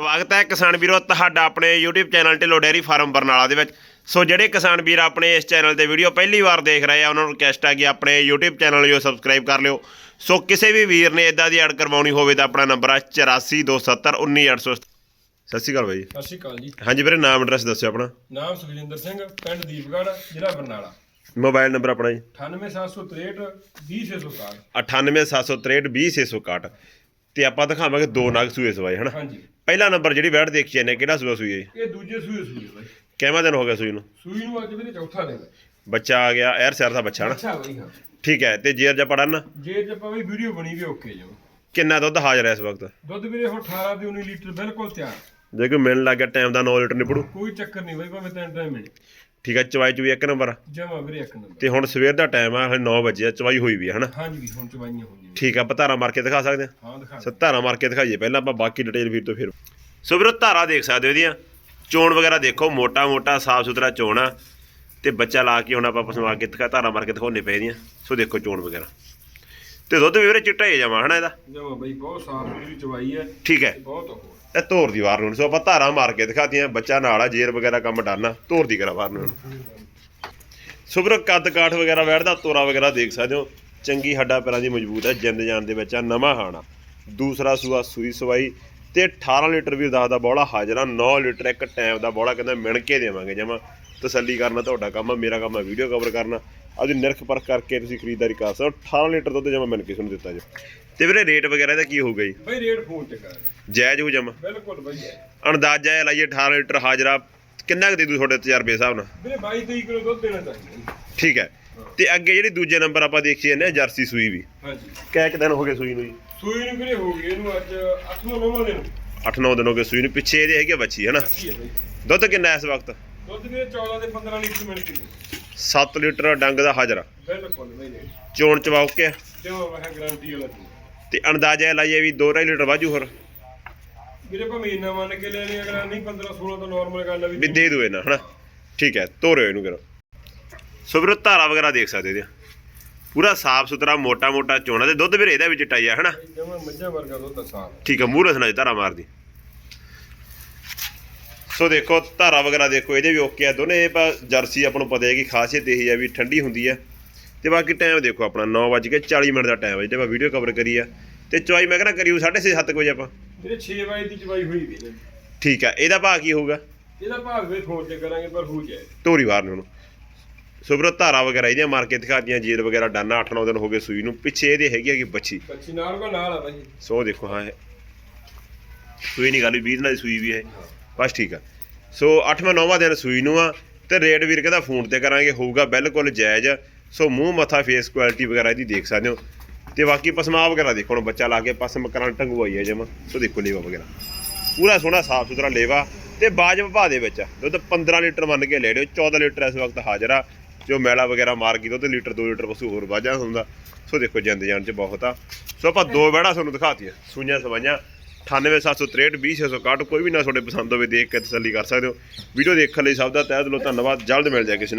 ਸਵਾਗਤ ਹੈ ਕਿਸਾਨ ਵੀਰੋ ਤੁਹਾਡਾ ਆਪਣੇ YouTube channel Dhillon dairy farm Barnala ਦੇ ਵਿੱਚ। ਸੋ ਜਿਹੜੇ ਕਿਸਾਨ ਵੀਰ ਆਪਣੇ ਇਸ ਚੈਨਲ ਤੇ ਵੀਡੀਓ ਪਹਿਲੀ ਵਾਰ ਦੇਖ ਰਹੇ ਆ ਉਹਨਾਂ ਨੂੰ ਰਿਕਵੈਸਟ ਹੈ ਕਿ ਆਪਣੇ YouTube ਚੈਨਲ ਨੂੰ ਸਬਸਕ੍ਰਾਈਬ ਕਰ ਲਿਓ। ਸੋ ਕਿਸੇ ਵੀ ਵੀਰ ਨੇ ਇਦਾਂ ਦੀ ਐਡ ਕਰਵਾਉਣੀ ਹੋਵੇ ਤਾਂ ਆਪਣਾ ਨੰਬਰ ਹੈ 8427191800 ਸਤਿ ਸ਼੍ਰੀ ਅਕਾਲ ਬਾਈ ਸਤਿ ਸ਼੍ਰੀ ਅਕਾਲ ਜੀ। ਹਾਂਜੀ ਵੀਰੇ ਨਾਮ ਐਡਰੈਸ ਦੱਸਿਓ ਆਪਣਾ। ਨਾਮ ਸੁਖਜਿੰਦਰ ਸਿੰਘ ਪਿੰਡ ਦੀਪਗੜ੍ਹ ਜ਼ਿਲ੍ਹਾ ਬਰਨਾਲਾ। ਮੋਬਾਈਲ ਨੰਬਰ ਆਪਣਾ ਜੀ। 98763 20661 987632061 ਤੇ ਆਪਾਂ ਦਿਖਾਵਾਂਗੇ ਦੋ ਨਾਗ ਸੂਏ ਸਵਾਏ ਹਨਾ? ਹਾਂਜੀ। ਪਹਿਲਾ ਨੰਬਰ ਜਿਹੜੀ ਵੈਟ ਦੇਖੀ ਜਾਂਦੇ ਕਿਹੜਾ ਸੂਆ ਸੂਈ ਹੈ? ਇਹ ਦੂਜੇ ਸੂਏ ਸੂਏ ਬਾਈ। ਕਿੰਨਾ ਦਿਨ ਹੋ ਗਿਆ ਸੂਈ ਨੂੰ? ਸੂਈ ਨੂੰ ਅੱਜ ਵੀਰੇ ਚੌਥਾ ਦਿਨ ਹੈ। ਬੱਚਾ ਆ ਗਿਆ ਐਰ ਸਿਰ ਦਾ ਬੱਚਾ ਹਨਾ? ਅੱਛਾ ਬਾਈ ਹਾਂ। ਠੀਕ ਹੈ ਤੇ ਜੇਰ ਜਾਂ ਪੜਨ ਜੇ ਜੇ ਆਪਾਂ ਵੀ ਵੀਡੀਓ ਬਣੀ ਵੀ ਓਕੇ ਜੋ ਕਿੰਨਾ ਦੁੱਧ ਹਾਜ਼ਰ ਹੈ ਇਸ ਵਕਤ? ਦੁੱਧ ਵੀਰੇ ਹੁਣ 18 ਤੇ 19 ਲੀਟਰ ਬਿਲਕੁਲ ਤਿਆਰ। ਜੇ ਕੋਈ ਮਿਲਣ ਲੱਗ ਗਿਆ ਟਾਈਮ ਦਾ 9 ਲੀਟਰ ਨਿਪੜੂ ਕੋਈ ਚੱਕਰ ਨਹੀਂ ਬਾਈ ਭਾਵੇਂ ਤਿੰਨ ਟਾਈਮ ਮਿਲੇ। ਠੀਕ ਹੈ ਚਵਾਈ ਚੁਈ ਇੱਕ ਨੰਬਰ। ਜਮਾ ਵੀਰੇ ਇੱਕ ਨੰਬਰ। ਤੇ ਹੁਣ ਸਵੇਰ ਦਾ ਟਾਈਮ ਆ ਹਲੇ 9 ਵਜੇ ਆ ਚਵਾਈ ਹੋਈ ਵੀ ਹੈ ਹਨਾ? ਹਾਂਜੀ ਵੀ ਹੁਣ ਚਵਾਈਆਂ ਹੁੰਦੀਆਂ ਠੀਕ ਆ ਆਪਾਂ ਧਾਰਾ ਮਾਰ ਕੇ ਦਿਖਾ ਸਕਦੇ ਹਾਂ ਹਾਂ ਦਿਖਾ ਸੋ ਧਾਰਾ ਮਾਰ ਕੇ ਦਿਖਾਈਏ ਪਹਿਲਾਂ ਆਪਾਂ ਬਾਕੀ ਡਿਟੇਲ ਵੀਰ ਤੋਂ ਫਿਰ। ਸੋ ਵੀਰੋ ਧਾਰਾ ਦੇਖ ਸਕਦੇ ਹੋ ਇਹਦੀਆਂ। ਚੋਣ ਵਗੈਰਾ ਦੇਖੋ ਮੋਟਾ ਮੋਟਾ ਸਾਫ਼ ਸੁਥਰਾ ਚੋਣ ਆ। ਤੇ ਬੱਚਾ ਲਾ ਕੇ ਹੁਣ ਆਪਾਂ ਪਸਮਾ ਕੇ ਧਾਰਾ ਮਾਰ ਕੇ ਦਿਖਾਉਣੇ ਪਏ ਦੀਆਂ ਸੋ ਦੇਖੋ ਚੋਣ ਵਗੈਰਾ। ਤੇ ਦੁੱਧ ਵੀ ਵੀਰੇ ਚਿੱਟਾ ਹੀ ਜਾਵਾ ਹਨਾ ਇਹਦਾ? ਜਮਾ ਬਾਈ ਬਹੁਤ ਸਾਫ਼ ਸੁਥਰੀ ਚਵਾਈ ਹੈ ਠੀਕ ਹੈ। ਤੇ ਬਹੁਤ ਉਹ ਇਹ ਧੋਰ ਦੀ ਵਾਰ ਨੂੰ ਸੋ ਆਪਾਂ ਧਾਰਾ ਮਾਰ ਕੇ ਦਿਖਾਤੀਆਂ ਬੱਚਾ ਨਾਲ ਆ ਜੇਰ ਵਗੈਰਾ ਕੰਮ ਡਾਨਾ ਧੋਰ ਦੀ ਕਰਾ ਵਾਰ ਨੂੰ ਸੋ ਵੀਰੋ ਕੱਦ ਕਾਠ ਵਗੈਰਾ ਬੈਠਦਾ ਤੋਰਾ ਵਗੈਰਾ ਦੇਖ ਸਕਦੇ ਹੋ। ਚੰਗੀ ਹੱਡਾ ਪੈਰਾਂ ਦੀ ਮਜ਼ਬੂਤ ਹੈ ਜਿੰਦ ਜਾਨ ਦੇ ਵਿੱਚ ਆ ਨਵਾਂ ਹਾਣਾ। ਦੂਸਰਾ ਸੂਆ ਸੂਈ ਸਵਾਈ ਤੇ 18 ਲੀਟਰ ਵੀ ਦੱਸਦਾ ਬੋਲਾ ਹਾਜ਼ਰਾ 9 ਲੀਟਰ ਇੱਕ ਟਾਈਮ ਦਾ ਬੋਲਾ ਕਹਿੰਦਾ ਮਿਣ ਕੇ ਦੇਵਾਂਗੇ ਜਮਾ। ਤਸੱਲੀ ਕਰਨਾ ਤੁਹਾਡਾ ਕੰਮ ਆ ਮੇਰਾ ਕੰਮ ਆ ਵੀਡੀਓ ਕਵਰ ਕਰਨਾ। ਆਪਦੀ ਨਿਰਖ ਪਰਖ ਕਰਕੇ ਤੁਸੀਂ ਖਰੀਦਦਾਰੀ ਕਰ ਸਕਦੇ ਹੋ। 18 ਲੀਟਰ ਦੁੱਧ ਜਮਾ ਮਿਣ ਕੇ ਤੁਹਾਨੂੰ ਦਿੱਤਾ ਜੀ। ਤੇ ਵੀਰੇ ਰੇਟ ਵਗੈਰਾ ਇਹਦਾ ਕੀ ਹੋਊਗਾ ਜੀ? ਬਾਈ ਰੇਟ ਫੋਨ ਤੇ ਕਰ। ਜਾਇਜ਼ ਹੋ ਜਮਾ? ਬਿਲਕੁਲ ਬਾਈ ਅੰਦਾਜ਼ਾ ਇਹ ਲਾਈਏ 18 ਲੀਟਰ ਹਾਜ਼ਰਾ ਕਿੰਨਾ ਕੁ ਦੇ ਦੂ ਤੁਹਾਡੇ ਤਜਰਬੇ ਹਿਸਾਬ ਨਾਲ? ਵੀਰੇ 22 23 ਕਿਲੋ ਦੁੱਧ ਦੇਣਾ ਚਾਹੀਦਾ ਠੀਕ ਹੈ। ਤੇ ਅੱਗੇ ਜਿਹੜੀ ਦੂਜੇ ਨੰਬਰ ਆਪਾਂ ਦੇਖੀ ਜਾਂਦੇ ਆ ਜਰਸੀ ਸੂਈ ਵੀ। ਹਾਂਜੀ। ਕਿੰਨੇ ਕੁ ਦਿਨ ਹੋ ਗਏ ਸੂਈ ਨੂੰ ਜੀ? ਸੂਈ ਨੂੰ ਵੀਰੇ ਹੋ ਗਈ ਇਹਨੂੰ ਅੱਜ 8ਵਾਂ 9ਵਾਂ ਦਿਨ। 8-9 ਦਿਨ ਹੋ ਗਏ ਸੂਈ ਨੂੰ ਪਿੱਛੇ ਇਹਦੇ ਹੈਗੇ ਬੱਚੀ ਹੈ ਬਾਈ। ਦੁੱਧ ਕਿੰਨਾ ਇਸ ਵਕਤ? ਦੁੱਧ ਵੀਰੇ 14 ਤੇ 15 ਲੀਟਰ ਮਿਲ ਕੇ 7 ਲੀਟਰ ਡੰਗ ਦਾ ਹਾਜ਼ਰਾ। ਬਿਲਕੁਲ ਚੋਣ ਮੈਂ ਗਾਰੰਟੀ ਵਾਲਾ ਤੇ ਅੰਦਾਜ਼ਾ ਲਾਈਏ ਵੀ 2.5 ਲੀਟਰ ਵਾਜੂ ਹੋਰ। ਵੀਰੇ ਭਾਵੇਂ ਇੰਨਾ ਮੰਨ ਕੇ ਲੈ ਲਈ ਅਗਰ ਨਹੀਂ 15 16 ਤਾਂ ਨਾਰਮਲ ਗੱਲ ਵੀ ਵੀ ਦੇ ਦੋ। ਇਹਨਾਂ ਹਨਾ? ਠੀਕ ਹੈ ਤੋਰਿਓ ਇਹਨੂੰ ਕਰੋ ਸੋ ਵੀਰੋ ਧਾਰਾ ਵਗੈਰਾ ਦੇਖ ਸਕਦੇ ਜੀ ਪੂਰਾ ਸਾਫ਼ ਸੁਥਰਾ ਮੋਟਾ ਮੋਟਾ ਚੋਣਾ ਤੇ ਦੁੱਧ ਵੀਰੇ ਇਹਦਾ ਵੀ ਚਿੱਟਾ ਹੀ ਆ ਹਨਾ? ਜਿਵੇਂ ਮੱਝਾਂ ਵਰਗਾ ਦੁੱਧ ਆ ਸਾਫ਼ ਠੀਕ ਹੈ ਮੂਹਰੇ ਸੁਣਾ ਧਾਰਾ ਮਾਰਦੀ। ਸੋ ਦੇਖੋ ਧਾਰਾ ਵਗੈਰਾ ਦੇਖੋ ਇਹਦੇ ਵੀ ਓਕੇ ਆ। ਦੋਨੇ ਜਰਸੀ ਆਪਾਂ ਨੂੰ ਪਤਾ ਹੈ ਕਿ ਖਾਸੀਅਤ ਇਹ ਹੈ ਵੀ ਠੰਡੀ ਹੁੰਦੀ ਹੈ ਤੇ ਬਾਕੀ ਟਾਈਮ ਦੇਖੋ ਆਪਣਾ 9:40 ਮਿੰਟ ਦਾ ਟਾਈਮ ਹੈ ਜਿਹੜਾ ਆਪਾਂ ਵੀਡੀਓ ਕਵਰ ਕਰੀ ਆ। ਤੇ ਚੁਆਈ ਮੈਂ ਕਹਿੰਦਾ ਕਰੀਓ 6:30 7 ਵਜੇ ਆਪਾਂ। ਵੀਰੇ 6 ਵਜੇ ਦੀ ਚਵਾਈ ਹੋਈ ਵੀ ਠੀਕ ਆ ਇਹਦਾ ਭਾਅ ਕੀ ਹੋਊਗਾ? ਇਹਦਾ ਭਾਵ ਵੀ ਫੋਨ ਤੇ ਕਰਾਂਗੇ ਪਰ ਹੋ ਜਾਏ। ਧੋਰੀ ਵਾਰ ਨੂੰ ਸੋ ਵੀਰੋ ਧਾਰਾ ਵਗੈਰਾ ਇਹਦੀਆਂ ਮਾਰ ਕੇ ਦਿਖਾਤੀਆਂ ਜੀਰ ਵਗੈਰਾ ਡਾਨਾ 8-9 ਦਿਨ ਹੋ ਗਏ ਸੂਈ ਨੂੰ। ਪਿੱਛੇ ਇਹਦੇ ਹੈਗੀ ਹੈਗੀ ਬੱਚੀ? ਬੱਚੀ ਨਾਲ ਕੋ ਨਾਲ ਆ ਬਾਈ। ਸੋ ਦੇਖੋ ਹਾਂ ਇਹ। ਸੂਈ ਨਹੀਂ ਗੱਲ ਵੀਰ ਨਾਲ ਦੀ ਸੂਈ ਵੀ ਹੈ। ਬਸ ਠੀਕ ਆ। ਸੋ 8ਵਾਂ 9ਵਾਂ ਦਿਨ ਸੂਈ ਨੂੰ ਆ ਤੇ ਰੇਟ ਵੀਰ ਕਹਿੰਦਾ ਫੋਨ ਤੇ ਕਰਾਂਗੇ, ਹੋਊਗਾ ਬਿਲਕੁਲ ਜਾਇਜ਼। ਸੋ ਮੂੰਹ, ਮੱਥਾ ਫੇਸ ਕੁਆਲਿਟੀ ਵਗੈਰਾ ਇਹਦੀ ਦੇਖ ਸਕਦੇ ਹੋ। ਤੇ ਬਾਕੀ ਪਸਮਾ ਵਗੈਰਾ ਦੇਖੋ ਹੁਣ ਬੱਚਾ ਲਾ ਕੇ ਪਸਮ ਕਰਾਂ ਟੰਗੂ ਆਈ ਹੈ ਜਮਾ। ਸੋ ਦੇਖੋ ਲੇਵਾ ਵਗੈਰਾ। ਪੂਰਾ ਸੋਹਣਾ ਸਾਫ਼ ਸੁਥਰਾ ਲੇਵਾ ਤੇ ਬਾਜਬ ਭਾਅ ਦੇ ਵਿੱਚ ਆ। ਦੁੱਧ 15 ਲੀਟਰ ਮੰਨ ਕੇ ਲੈ ਲਿਓ 14 ਲੀਟਰ ਇਸ ਵਕਤ ਹਾਜ਼ਰ ਆ। ਜੋ ਮੈਲਾ ਵਗੈਰਾ ਮਾਰ ਗਈ, ਦੁੱਧ ਲੀਟਰ 2 ਲੀਟਰ ਪਸ਼ੂ ਹੋਰ ਵਾਜਾ ਹੁੰਦਾ। ਸੋ ਦੇਖੋ ਜਿੰਦ ਜਾਨ ਚ ਬਹੁਤ ਆ। ਸੋ ਆਪਾਂ ਦੋ ਵੜਾ ਤੁਹਾਨੂੰ ਦਿਖਾਤੀਆਂ ਸੂਈਆਂ, ਸਵਾਈਆਂ। 98763 20661 ਕੋਈ ਵੀ ਨਾ ਤੁਹਾਡੇ ਪਸੰਦ ਹੋਵੇ ਦੇਖ ਕੇ ਤਸੱਲੀ ਕਰ ਸਕਦੇ ਹੋ। ਵੀਡੀਓ ਦੇਖਣ ਲਈ ਸਭ ਦਾ ਤਹਿ ਦਿਲੋਂ ਧੰਨਵਾਦ। ਜਲਦ ਮਿਲ ਜਾਏ ਕਿਸੇ